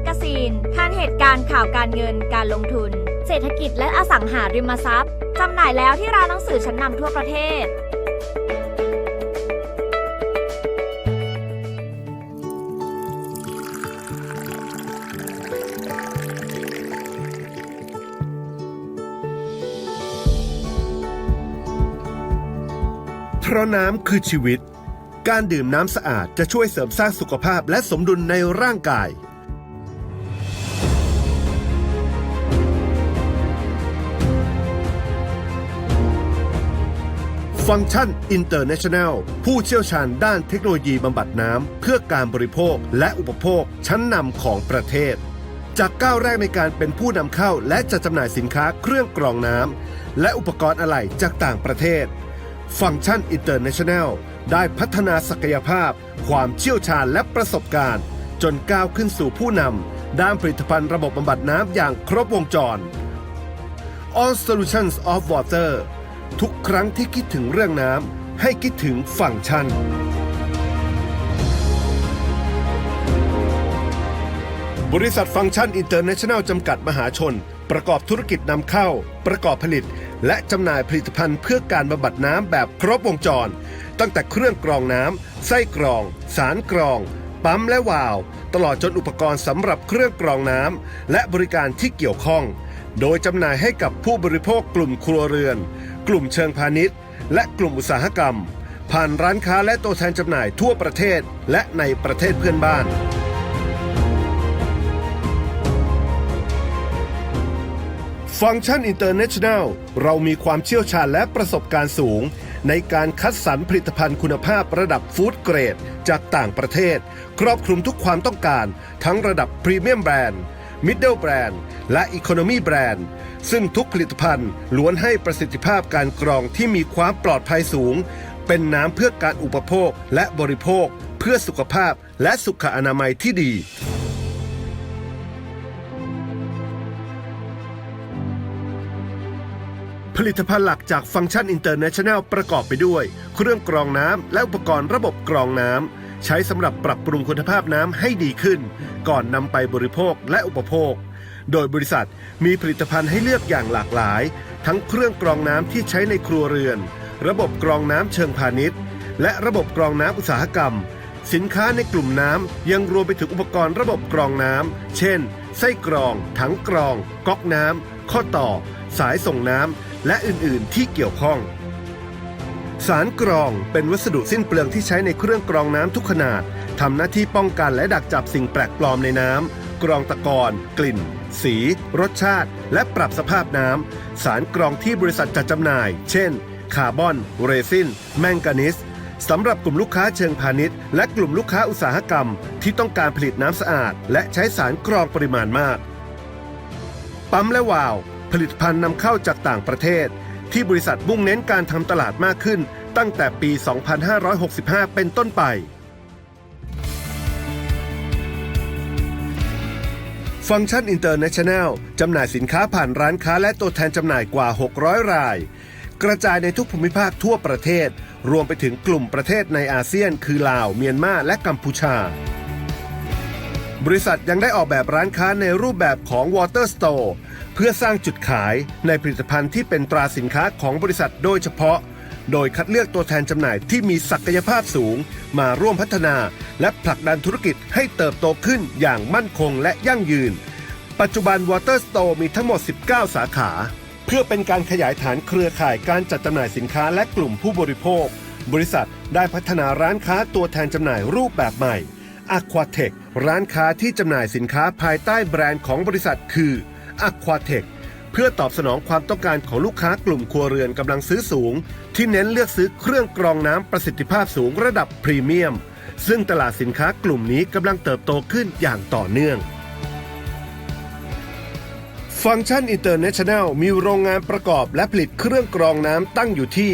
กกาซีนทานเหตุการณ์ข่าวการเงินการลงทุน เศรษฐกิจและอสังหาริมทรัพย์จำหน่ายแล้วที่ร้านหนังสือชั้นนำทั่วประเทศเพราะน้ำคือชีวิต การดื่มน้ำสะอาดจะช่วยเสริมสร้างสุขภาพและสมดุลในร่างกาย ฟังก์ชัน International ผู้เชี่ยวชาญด้านเทคโนโลยีบำบัดน้ำ เพื่อการบริโภคและอุปโภคชั้นนำของประเทศ จากก้าวแรกในการเป็นผู้นำเข้าและจัดจำหน่ายสินค้าเครื่องกรองน้ำและอุปกรณ์อะไหล่จากต่างประเทศ ฟังก์ชัน International ได้พัฒนาศักยภาพ ความเชี่ยวชาญและประสบการณ์ จนก้าวขึ้นสู่ผู้นำด้านผลิตภัณฑ์ระบบบำบัดน้ำอย่างครบวงจร All Solutions of Water ทุกครั้งที่คิดถึงเรื่องน้ำให้คิดถึงฟังก์ชัน บริษัทฟังก์ชันอินเตอร์เนชั่นแนลจำกัดมหาชน ประกอบธุรกิจนำเข้า ประกอบผลิต และจำหน่ายผลิตภัณฑ์เพื่อการบำบัดน้ำแบบครบวงจร ตั้งแต่เครื่องกรองน้ำไส้กรอง สารกรอง ปั๊มและวาล์วตลอดจนอุปกรณ์สำหรับเครื่องกรองน้ำและบริการที่เกี่ยวข้อง โดยจำหน่ายให้กับผู้บริโภคกลุ่มครัวเรือน กลุ่มเชิงพาณิชย์ และกลุ่มอุตสาหกรรม ผ่านร้านค้าและตัวแทนจำหน่ายทั่วประเทศและในประเทศเพื่อนบ้านฟังก์ชัน International เรามีความเชี่ยวชาญและประสบการณ์สูง ในการคัดสรรผลิตภัณฑ์คุณภาพระดับฟู้ดเกรด จากต่างประเทศ ครอบคลุมทุกความต้องการ ทั้งระดับพรีเมียมแบรนด์มิดเดิลแบรนด์และอีโคโนมีแบรนด์ ซึ่งทุกผลิตภัณฑ์ล้วนให้ประสิทธิภาพการกรองที่มีความปลอดภัยสูง เป็นน้ำเพื่อการอุปโภคและบริโภค เพื่อสุขภาพและสุขอนามัยที่ดีผลิตภัณฑ์หลักจากฟังก์ชัน International ประกอบไปด้วย เครื่องกรองน้ำและอุปกรณ์ระบบกรองน้ำ ใช้สำหรับปรับปรุงคุณภาพน้ำให้ดีขึ้น ก่อนนำไปบริโภคและอุปโภค โดยบริษัทมีผลิตภัณฑ์ให้เลือกอย่างหลากหลาย ทั้งเครื่องกรองน้ำที่ใช้ในครัวเรือน ระบบกรองน้ำเชิงพาณิชย์ และระบบกรองน้ำอุตสาหกรรม สินค้าในกลุ่มน้ำยังรวมไปถึงอุปกรณ์ระบบกรองน้ำเช่น ไส้กรอง ถังกรอง ก๊อกน้ำข้อต่อ สายส่งน้ำและอื่นๆ ที่เกี่ยวข้องสารกรองเป็นวัสดุสิ้นเปลืองที่ใช้ในเครื่องกรองน้ำทุกขนาดทำหน้าที่ป้องกันและดักจับสิ่งแปลกปลอมในน้ำ กรองตะกอนกลิ่น สี รสชาติ และปรับสภาพน้ำ สารกรองที่บริษัทจัดจำหน่าย เช่น คาร์บอน เรซิน แมงกานีสสำหรับกลุ่มลูกค้าเชิงพาณิชย์ และกลุ่มลูกค้าอุตสาหกรรม ที่ต้องการผลิตน้ำสะอาด และใช้สารกรองปริมาณมาก ปั๊มและวาล์วผลิตภัณฑ์นำเข้าจากต่างประเทศ ที่บริษัทมุ่งเน้นการทำตลาดมากขึ้น ตั้งแต่ปี 2565 เป็นต้นไป ฟังก์ชัน International จำหน่ายสินค้าผ่านร้านค้าและตัวแทนจำหน่ายกว่า 600 ราย กระจายในทุกภูมิภาคทั่วประเทศ รวมไปถึงกลุ่มประเทศในอาเซียน คือลาว เมียนมาและกัมพูชา บริษัทยังได้ออกแบบร้านค้าในรูปแบบของ Water Store เพื่อสร้างจุดขายในผลิตภัณฑ์ที่เป็นตราสินค้าของบริษัทโดยเฉพาะ โดยคัดเลือกตัวแทนจำหน่ายที่มีศักยภาพสูง มาร่วมพัฒนา และผลักดันธุรกิจให้เติบโตขึ้นอย่างมั่นคงและยั่งยืน ปัจจุบัน Water Store มีทั้งหมด 19 สาขา เพื่อเป็นการขยายฐานเครือข่ายการจัดจำหน่ายสินค้าและกลุ่มผู้บริโภค บริษัทได้พัฒนาร้านค้าตัวแทนจำหน่ายรูปแบบใหม่ Aquatech ร้านค้าที่จำหน่ายสินค้าภายใต้แบรนด์ของบริษัทคือ Aquatech เพื่อตอบสนองความต้องการของลูกค้ากลุ่มครัวเรือนกำลังซื้อสูง ที่เน้นเลือกซื้อเครื่องกรองน้ำประสิทธิภาพสูงระดับพรีเมียม ซึ่งตลาดสินค้ากลุ่มนี้กำลังเติบโตขึ้นอย่างต่อเนื่อง ฟังก์ชัน International มีโรงงานประกอบและผลิตเครื่องกรองน้ำตั้งอยู่ที่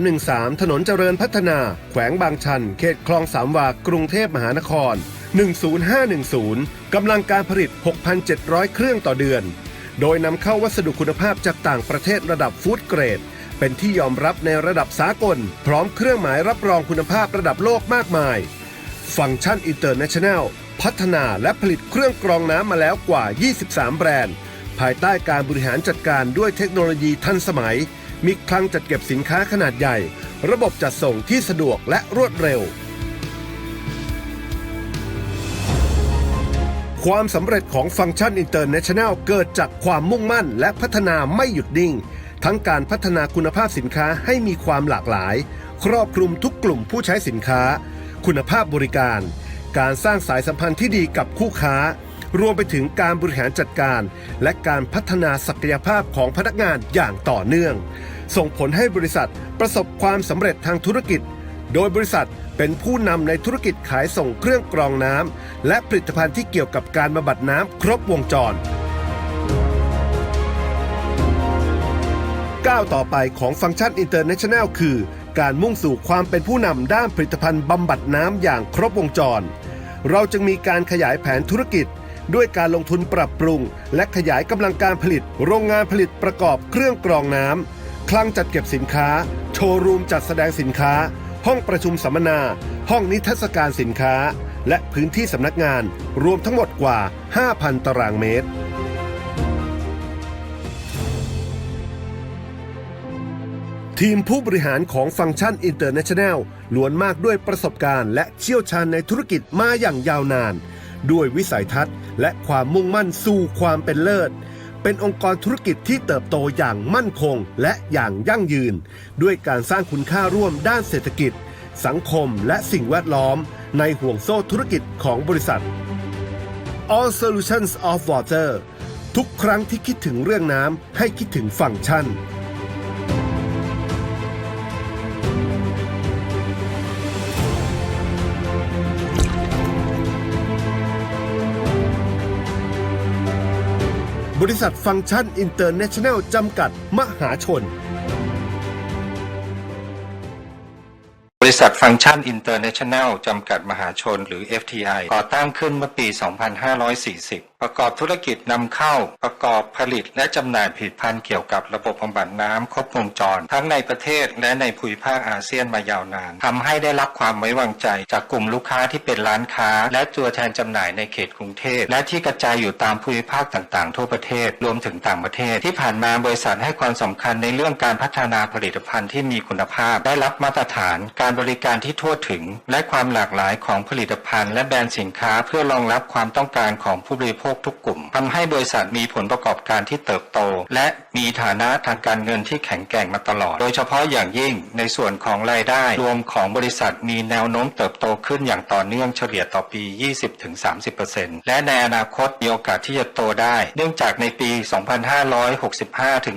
313 ถนนเจริญพัฒนา แขวงบางชัน เขตคลองสามวากรุงเทพมหานคร 10510 กำลังการผลิต 6,700 เครื่องต่อเดือน โดยนำเข้าวัสดุคุณภาพจากต่างประเทศระดับฟู้ดเกรดเป็นที่ยอมรับในระดับสากล พร้อมเครื่องหมายรับรองคุณภาพระดับโลกมากมาย ฟังก์ชัน International พัฒนาและผลิตเครื่องกรองน้ำมาแล้วกว่า 23 แบรนด์ ภายใต้การบริหารจัดการด้วยเทคโนโลยีทันสมัย มีคลังจัดเก็บสินค้าขนาดใหญ่ ระบบจัดส่งที่สะดวกและรวดเร็ว ความสำเร็จของฟังก์ชันอินเตอร์เนชั่นแนลเกิดจากความมุ่งมั่นและพัฒนาไม่หยุดนิ่ง ทั้งการพัฒนาคุณภาพสินค้าให้มีความหลากหลาย ครอบคลุมทุกกลุ่มผู้ใช้สินค้า คุณภาพบริการ การสร้างสายสัมพันธ์ที่ดีกับคู่ค้า รวมไปถึงการบริหารจัดการ และการพัฒนาศักยภาพของพนักงานอย่างต่อเนื่อง ส่งผลให้บริษัทประสบความสำเร็จทางธุรกิจ โดยบริษัทเป็นผู้นำในธุรกิจขายส่งเครื่องกรองน้ำและผลิตภัณฑ์ที่เกี่ยวกับการบำบัดน้ำครบวงจรก้าวต่อไปของฟังก์ชันอินเตอร์เนชั่นแนลคือ การมุ่งสู่ความเป็นผู้นำด้านผลิตภัณฑ์บำบัดน้ำอย่างครบวงจร เราจึงมีการขยายแผนธุรกิจ ด้วยการลงทุนปรับปรุง และขยายกำลังการผลิต โรงงานผลิตประกอบเครื่องกรองน้ำคลังจัดเก็บสินค้า โชว์รูมจัดแสดงสินค้า ห้องประชุมสัมมนา ห้องนิทรรศการสินค้า และพื้นที่สำนักงาน รวมทั้งหมดกว่า 5,000 ตารางเมตร ทีมผู้บริหารของฟังก์ชันอินเตอร์เนชั่นแนลล้วนมากด้วยประสบการณ์และเชี่ยวชาญในธุรกิจมาอย่างยาวนาน ด้วยวิสัยทัศน์ และความมุ่งมั่นสู่ความเป็นเลิศ เป็นองค์กรธุรกิจที่เติบโตอย่างมั่นคงและอย่างยั่งยืน ด้วยการสร้างคุณค่าร่วมด้านเศรษฐกิจ สังคมและสิ่งแวดล้อม ในห่วงโซ่ธุรกิจของบริษัท All Solutions of Water ทุกครั้งที่คิดถึงเรื่องน้ำให้คิดถึงฟังก์ชัน บริษัทฟังก์ชันอินเตอร์เนชั่นแนลจำกัด มหาชน บริษัทฟังก์ชันอินเตอร์เนชั่นแนลจำกัดมหาชนหรือ FTI ก่อตั้งขึ้นเมื่อปี 2540 ประกอบธุรกิจนำเข้า ประกอบผลิตและจำหน่ายผลิตภัณฑ์เกี่ยวกับระบบบำบัดน้ำครบวงจร ทั้งในประเทศและในภูมิภาคอาเซียนมายาวนานทำให้ได้รับความไว้วางใจ จากกลุ่มลูกค้าที่เป็นร้านค้า และตัวแทนจำหน่ายในเขตกรุงเทพและที่กระจายอยู่ตามภูมิภาคต่างๆ ทั่วประเทศรวมถึงต่างประเทศ ที่ผ่านมาบริษัทให้ความสำคัญในเรื่องการพัฒนาผลิตภัณฑ์ที่มีคุณภาพ ได้รับมาตรฐาน การบริการที่ทั่วถึง และความหลากหลายของผลิตภัณฑ์และแบรนด์สินค้าเพื่อรองรับความต้องการของผู้บริโภคทุกกลุ่มทำให้บริษัทมีผลประกอบการที่เติบโต และมีฐานะทางการเงินที่แข็งแกร่งมาตลอด โดยเฉพาะอย่างยิ่งในส่วนของรายได้รวมของบริษัทมีแนวโน้มเติบโตขึ้นอย่างต่อเนื่องเฉลี่ยต่อปี 20-30%และในอนาคตมีโอกาสที่จะโตได้ เนื่องจากในปี 2565 ถึง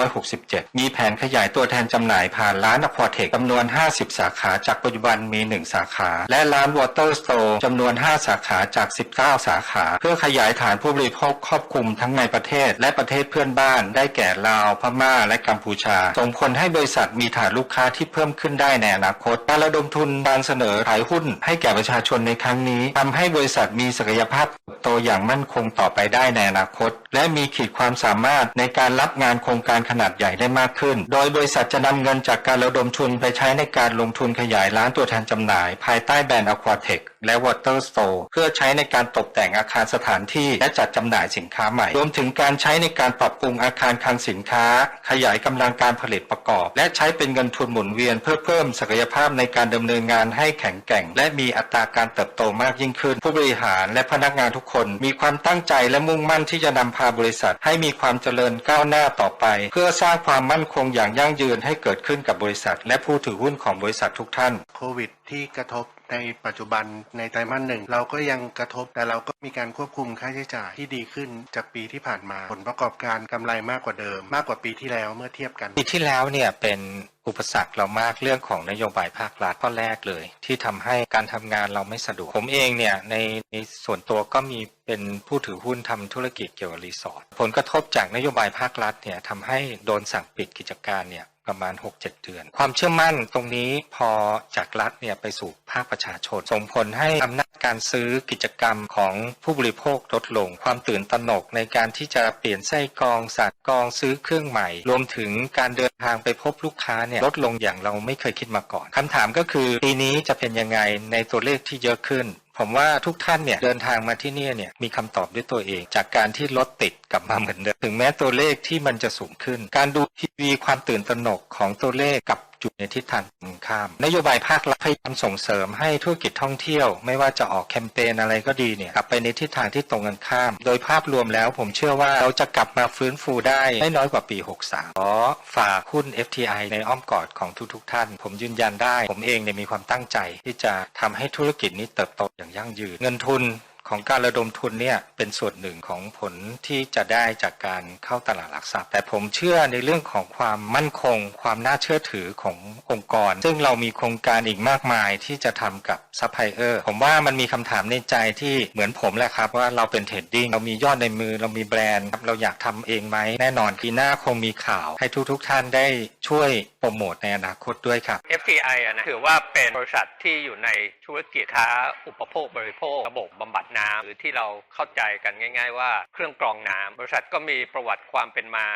2567 มีแผนขยายตัวแทนจำหน่ายผ่านร้านอควาเทคจำนวน 50 สาขาจากปัจจุบันมี 1 สาขา และร้านวอเตอร์สโตร์จำนวน 5 สาขาจาก 19 สาขา เพื่อขยายฐานผู้บริโภคครอบคลุมทั้งในประเทศ และประเทศเพื่อนบ้าน ได้แก่ลาว พม่า และกัมพูชา ส่งผลให้บริษัทมีฐานลูกค้าที่เพิ่มขึ้นได้ในอนาคต การระดมทุนการเสนอขายหุ้นให้แก่ประชาชนในครั้งนี้ทำให้บริษัทมีศักยภาพเติบโตอย่างมั่นคงต่อไปได้ในอนาคต และมีขีดความสามารถในการรับงานโครงการขนาดใหญ่ได้มากขึ้น โดยบริษัทจะนำเงินจากการระดมทุนไปใช้ในการลงทุนขยายร้านตัวแทนจำหน่าย ภายใต้แบรนด์ Aquatech และ Water Store เพื่อใช้ในการตกแต่งอาคารสถานที่และจัดจำหน่ายสินค้าใหม่ รวมถึงการใช้ในการปรับปรุงอาคารคลังสินค้า ขยายกำลังการผลิตประกอบ และใช้เป็นเงินทุนหมุนเวียนเพื่อเพิ่มศักยภาพในการดำเนินงานให้แข็งแกร่ง และมีอัตราการเติบโตมากยิ่งขึ้น ผู้บริหารและพนักงานทุกคนมีความตั้งใจและมุ่งมั่นที่จะนำพาบริษัท ให้มีความเจริญก้าวหน้าต่อไป เพื่อสร้างความมั่นคงอย่างยั่งยืนให้เกิดขึ้นกับบริษัท และผู้ถือหุ้นของบริษัททุกท่านโควิดที่กระทบ ในปัจจุบันในไตรมาสหนึ่งเราก็ยังกระทบแต่เราก็มีการควบคุมค่าใช้จ่ายที่ดีขึ้นจากปีที่ผ่านมา ผลประกอบการกำไรมากกว่าเดิม มากกว่าปีที่แล้วเมื่อเทียบกันปีที่แล้วเนี่ยเป็นอุปสรรคเรามากเรื่องของนโยบายภาครัฐข้อแรกเลย ที่ทำให้การทำงานเราไม่สะดวกผมเองเนี่ยในในส่วนตัวก็มีเป็นผู้ถือหุ้นทำธุรกิจเกี่ยวกับรีสอร์ทผลกระทบจากนโยบายภาครัฐเนี่ยทำให้โดนสั่งปิดกิจการเนี่ย ประมาณ 6-7 เดือน ความเชื่อมั่นตรงนี้พอจากรัฐเนี่ยไปสู่ภาคประชาชน ส่งผลให้อำนาจการซื้อกิจกรรมของผู้บริโภคลดลง ความตื่นตระหนกในการที่จะเปลี่ยนไส้กรองสาดกรองซื้อเครื่องใหม่ รวมถึงการเดินทางไปพบลูกค้าเนี่ยลดลงอย่างเราไม่เคยคิดมาก่อนคำถามก็คือปีนี้จะเป็นยังไงในตัวเลขที่เยอะขึ้น ผมว่าทุกท่านเนี่ยเดินทางมาที่นี่เนี่ยมีคำตอบด้วยตัวเอง จากการที่รถติดกลับมาเหมือนเดิมถึงแม้ตัวเลขที่มันจะสูงขึ้น การดูทีวีความตื่นตระหนกของตัวเลขกับ จุดในทิศทางตรงข้าม นโยบายภาครัฐพยายามส่งเสริมให้ธุรกิจท่องเที่ยว ไม่ว่าจะออกแคมเปญอะไรก็ดีเนี่ยกลับไปในทิศทางที่ตรงกันข้าม โดยภาพรวมแล้วผมเชื่อว่าเราจะกลับมาฟื้นฟูได้ไม่น้อยกว่าปี 63ขอฝากหุ้น FTI ในอ้อมกอดของทุกๆท่าน ผมยืนยันได้ ผมเองเนี่ยมีความตั้งใจ ที่จะทำให้ธุรกิจนี้เติบโตอย่างยั่งยืนเงินทุน ของการระดมทุนเนี่ยเป็นส่วนหนึ่งของผลที่จะได้จากการเข้าตลาดหลักทรัพย์ แต่ผมเชื่อในเรื่องของความมั่นคง ความน่าเชื่อถือขององค์กร ซึ่งเรามีโครงการอีกมากมายที่จะทำกับซัพพลายเออร์ผมว่ามันมีคำถามในใจที่เหมือนผมแหละครับ ว่าเราเป็นเทรดดิ้งเรามียอดในมือเรามีแบรนด์ครับเราอยากทำเองไหมแน่นอนปีหน้าคงมีข่าว ให้ทุกๆทท่านได้ช่วยโปรโมทในอนาคตด้วยครับ FTI อะนะถือว่าเป็นบริษัทที่อยู่ใน ธุรกิจค้าอุปโภคบริโภค ระบบบำบัดน้ำหรือที่เราเข้าใจกันง่าย ๆ ว่าเครื่องกรองน้ำบริษัทก็มีประวัติความเป็นมา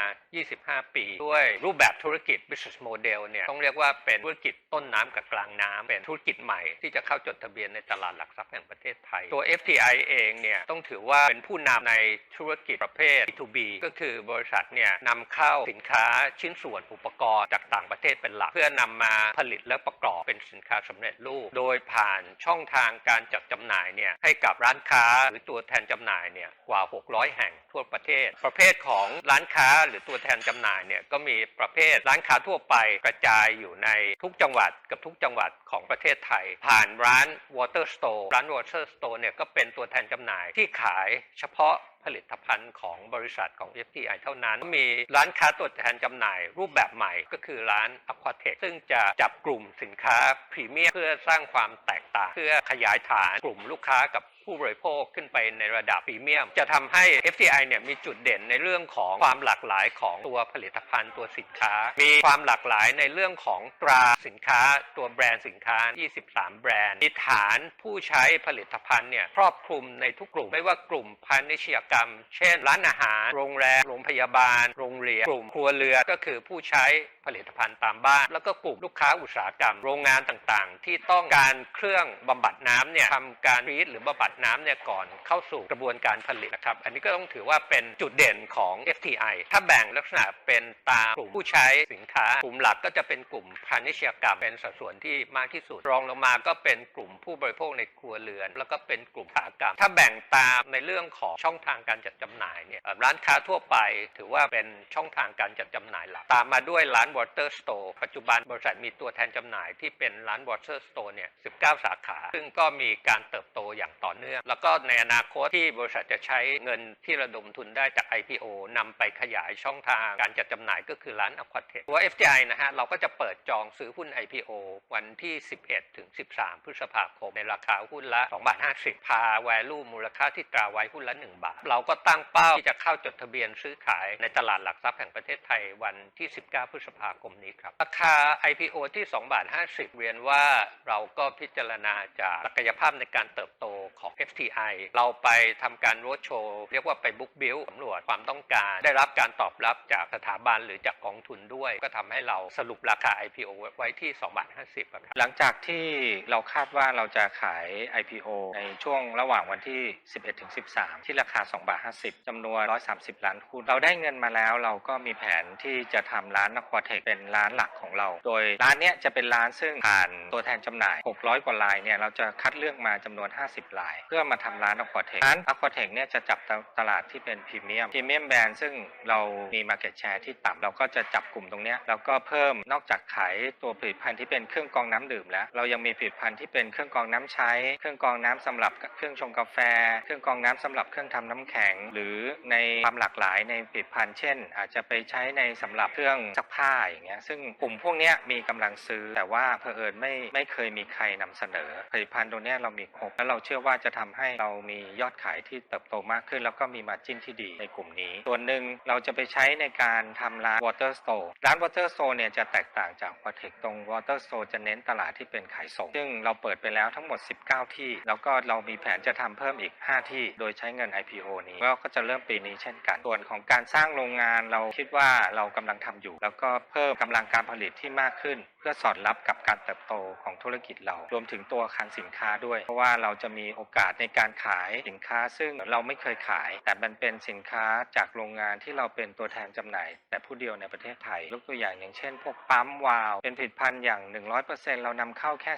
25 ปี ด้วยรูปแบบธุรกิจ business model เนี่ยต้องเรียกว่าเป็นธุรกิจต้นน้ำกับกลางน้ำเป็นธุรกิจใหม่ที่จะเข้าจดทะเบียนในตลาดหลักทรัพย์แห่งประเทศไทย ตัว FTI เองเนี่ยต้องถือว่าเป็นผู้นำในธุรกิจประเภท B2B ก็คือบริษัทเนี่ยนำเข้าสินค้าชิ้นส่วนอุปกรณ์จากต่างประเทศเป็นหลัก เพื่อนำมาผลิตและประกอบเป็นสินค้าสำเร็จรูป โดยผ่านช่องทางการจัดจำหน่ายเนี่ยให้กับร้านค้าหรือตัวแทนจำหน่ายเนี่ยกว่า 600 แห่งทั่วประเทศ ประเภทของร้านค้าหรือตัวแทนจำหน่ายเนี่ยก็มีประเภทร้านค้าทั่วไปกระจายอยู่ในทุกจังหวัดเกับทุกจังหวัดของประเทศไทย ผ่านร้าน Water Store ร้าน Water Store เนี่ยก็เป็นตัวแทนจำหน่ายที่ขายเฉพาะผลิตภัณฑ์ของบริษัทของ FTI เท่านั้น มีร้านค้าตัวแทนจำหน่ายรูปแบบใหม่ก็คือร้าน Aquatech ซึ่งจะจับกลุ่มสินค้าพรีเมียมเพื่อสร้างความแตกต่าง เพื่อขยายฐานกลุ่มลูกค้ากับ ผู้บริโภคขึ้นไปในระดับพรีเมียม จะทำให้ FTI เนี่ยมีจุดเด่นในเรื่องของความหลากหลายของตัวผลิตภัณฑ์ตัวสินค้า มีความหลากหลายในเรื่องของตราสินค้า ตัวแบรนด์สินค้า 23 แบรนด์มีฐานผู้ใช้ผลิตภัณฑ์เนี่ยครอบคลุมในทุกกลุ่ม ไม่ว่ากลุ่มพาณิชยกรรม เช่น ร้านอาหาร โรงแรม โรงพยาบาล โรงเรียน กลุ่มครัวเรือนก็คือผู้ใช้ผลิตภัณฑ์ตามบ้าน แล้วก็กลุ่มลูกค้าอุตสาหกรรม โรงงานต่างๆ ที่ต้องการเครื่องบำบัดน้ำเนี่ยทำการรีดหรือบำบัดน้ำเนี่ยก่อนเข้าสู่กระบวนการผลิตนะครับ อันนี้ก็ต้องถือว่าเป็นจุดเด่นของ FTI ถ้าแบ่งลักษณะเป็นตามกลุ่มผู้ใช้สินค้ากลุ่มหลักก็จะเป็นกลุ่มพาณิชยกรรมเป็นสัดส่วนที่มากที่สุด รองลงมาก็เป็นกลุ่มผู้บริโภคในครัวเรือน แล้วก็เป็นกลุ่มอุตสาหกรรม ถ้าแบ่งตามในเรื่องของช่องทางการจัดจำหน่ายเนี่ยร้านค้าทั่วไป ถือว่าเป็นช่องทางการจัดจำหน่ายหลัก ตามมาด้วยร้าน Water Store ปัจจุบันบริษัทมีตัวแทนจำหน่ายที่เป็นร้าน Water Store เนี่ย19 สาขา ซึ่งก็มีการเติบโตอย่างต่อเนื่องแล้วก็ในอนาคตที่บริษัทจะใช้เงินที่ระดมทุนได้จาก IPO นำไปขยายช่องทางการจัดจำหน่ายก็คือร้าน Aquatech ตัว FTI นะฮะเราก็จะเปิดจองซื้อหุ้น IPO วันที่ 11 ถึง 13 พฤษภาคม ในราคาหุ้นละ2บาท50 พา value มูลค่าที่ตราไว้หุ้นละ 1 บาท เราก็ตั้งเป้าที่จะเข้าจดทะเบียนซื้อขายในตลาดหลักทรัพย์แห่งประเทศไทยวันที่ 19 พฤษภาคมนี้ครับ ราคา IPO ที่2บาท50 เรียนว่าเราก็พิจารณาจากศักยภาพในการเติบโตของ FTI เราไปทำการโรดโชว์ เรียกว่าไปบุ๊กบิลสำรวจความต้องการ ได้รับการตอบรับจากสถาบันหรือจากกองทุนด้วย ก็ทำให้เราสรุปราคา IPO ไว้ที่2บาท50ครับหลังจากที่เราคาดว่าเราจะขาย IPO ในช่วงระหว่างวันที่ 11ถึง13 ที่ราคา2บาท50จำนวน 130 ล้านหุ้นเราได้เงินมาแล้ว เราก็มีแผนที่จะทำร้านนควาเทคเป็นร้านหลักของเรา โดยร้านเนี้ยจะเป็นร้านซึ่งผ่านตัวแทนจำหน่าย 600 กว่าลายเนี่ยเราจะคัดเลือกมาจำนวน 50ลายเพื่อมาทำร้านนควาเทคร้านนควาเทคเนี่ยจะจับตลาดที่เป็นพรีเมียมพรีเมียมแบรนด์ซึ่งเรามี Market Share ที่ต่ำเราก็จะจับกลุ่มตรงเนี้ยแล้วก็เพิ่มนอกจากขายตัวผลิตภัณฑ์ที่เป็นเครื่องกรองน้ำดื่มแล้ว เรายังมีผลิตภัณฑ์ที่เป็นเครื่องกรองน้ำใช้ เครื่องกรองน้ำสำหรับเครื่องชงกาแฟ เครื่องกรองน้ำสำหรับเครื่องทำน้ำแข็ง หรือในความหลากหลายในผลิตภัณฑ์เช่น อาจจะไปใช้ในสำหรับเครื่องซักผ้าอย่างเงี้ยซึ่งกลุ่มพวกเนี้ยมีกำลังซื้อ แต่ว่าเผอิญไม่ไม่เคยมีใครนำเสนอผลิตภัณฑ์ตัวเนี้ยเรามีครบแล้วเราเชื่อว่าจะทำให้เรามียอดขายที่เติบโตมากขึ้น แล้วก็มีมาจิ้นที่ดีในกลุ่มนี้ ส่วนหนึ่งเราจะไปใช้ในการทำร้าน Water Store ร้าน Water Store เนี่ยจะแตกต่างจาก w a t e c ตรง Water Store จะเน้นตลาดที่เป็นขายส่ง ซึ่งเราเปิดไปแล้วทั้งหมด 19 ที่ แล้วก็เรามีแผนจะทำเพิ่มอีก 5 ที่ โดยใช้เงิน IPO นี้ก็จะเริ่มปีนี้เช่นกัน ส่วนของการสร้างโรงงานเราคิดว่าเรากำลังทำอยู่ แล้วก็เพิ่มกำลังการผลิตที่มากขึ้น พื่อสอดรับกับการเติบโตของธุรกิจเรา รวมถึงตัวคังสินค้าด้วย เพราะว่าเราจะมีโอกาสในการขายสินค้า ซึ่งเราไม่เคยขาย แต่มันเป็นสินค้าจากโรงงานที่เราเป็นตัวแทนจำหน่าย แต่ผู้เดียวในประเทศไทยยกตัวอย่างอย่างเช่น พวกปั๊มวาล์วเป็นผลิตภัณฑ์อย่าง 100%เรานำเข้าแค่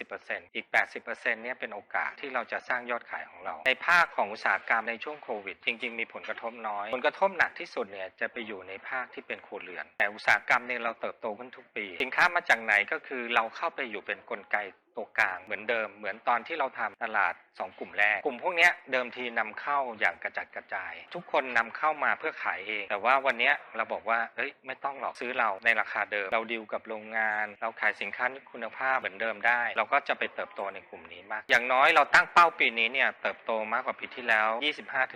15-20%อีก 80%เนี่ยเป็นโอกาสที่เราจะสร้างยอดขายของเรา ในภาคของอุตสาหกรรมในช่วงโควิด จริง ๆ มีผลกระทบน้อย ผลกระทบหนักที่สุดเนี่ยจะไปอยู่ในภาคที่เป็นครัวเรือน แต่อุตสาหกรรมเนี่ยเราเติบโตขึ้นทุกปีสินค้ามาจากไหนก็คือเราเข้าไปอยู่เป็นกลไกตัวกลางเหมือนเดิม เหมือนตอนที่เราทำตลาด 2 กลุ่มแรก กลุ่มพวกนี้เดิมทีนำเข้าอย่างกระจัดกระจาย ทุกคนนำเข้ามาเพื่อขายเอง แต่ว่าวันนี้เราบอกว่าเอ้ยไม่ต้องหรอกซื้อเราในราคาเดิม เราดีลกับโรงงาน เราขายสินค้าคุณภาพเหมือนเดิมได้ เราก็จะไปเติบโตในกลุ่มนี้มาก อย่างน้อยเราตั้งเป้าปีนี้เนี่ยเติบโตมากกว่าปีที่แล้ว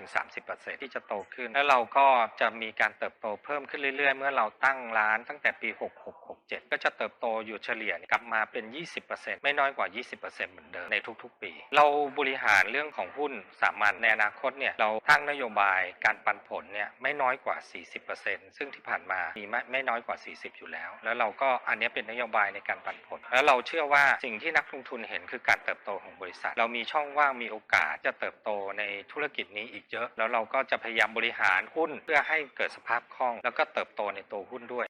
25-30%ที่จะโตขึ้น แล้วเราก็จะมีการเติบโตเพิ่มขึ้นเรื่อย ๆ เมื่อเราตั้งร้านตั้งแต่ปี 7 ก็จะเติบโตอยู่เฉลี่ยกลับมาเป็น 20%ไม่น้อยกว่า 20%เหมือนเดิมในทุกๆ ปี เราบริหารเรื่องของหุ้นสามัญในอนาคตเนี่ยเราตั้งนโยบายการปันผลเนี่ยไม่น้อยกว่า 40%ซึ่งที่ผ่านมามีไม่ไม่น้อยกว่า 40 อยู่แล้ว แล้วเราก็อันนี้เป็นนโยบายในการปันผล แล้วเราเชื่อว่าสิ่งที่นักลงทุนเห็นคือการเติบโตของบริษัท เรามีช่องว่างมีโอกาสจะเติบโตในธุรกิจนี้อีกเยอะ แล้วเราก็จะพยายามบริหารหุ้นเพื่อให้เกิดสภาพคล่อง แล้วก็เติบโตในตัวหุ้นด้วย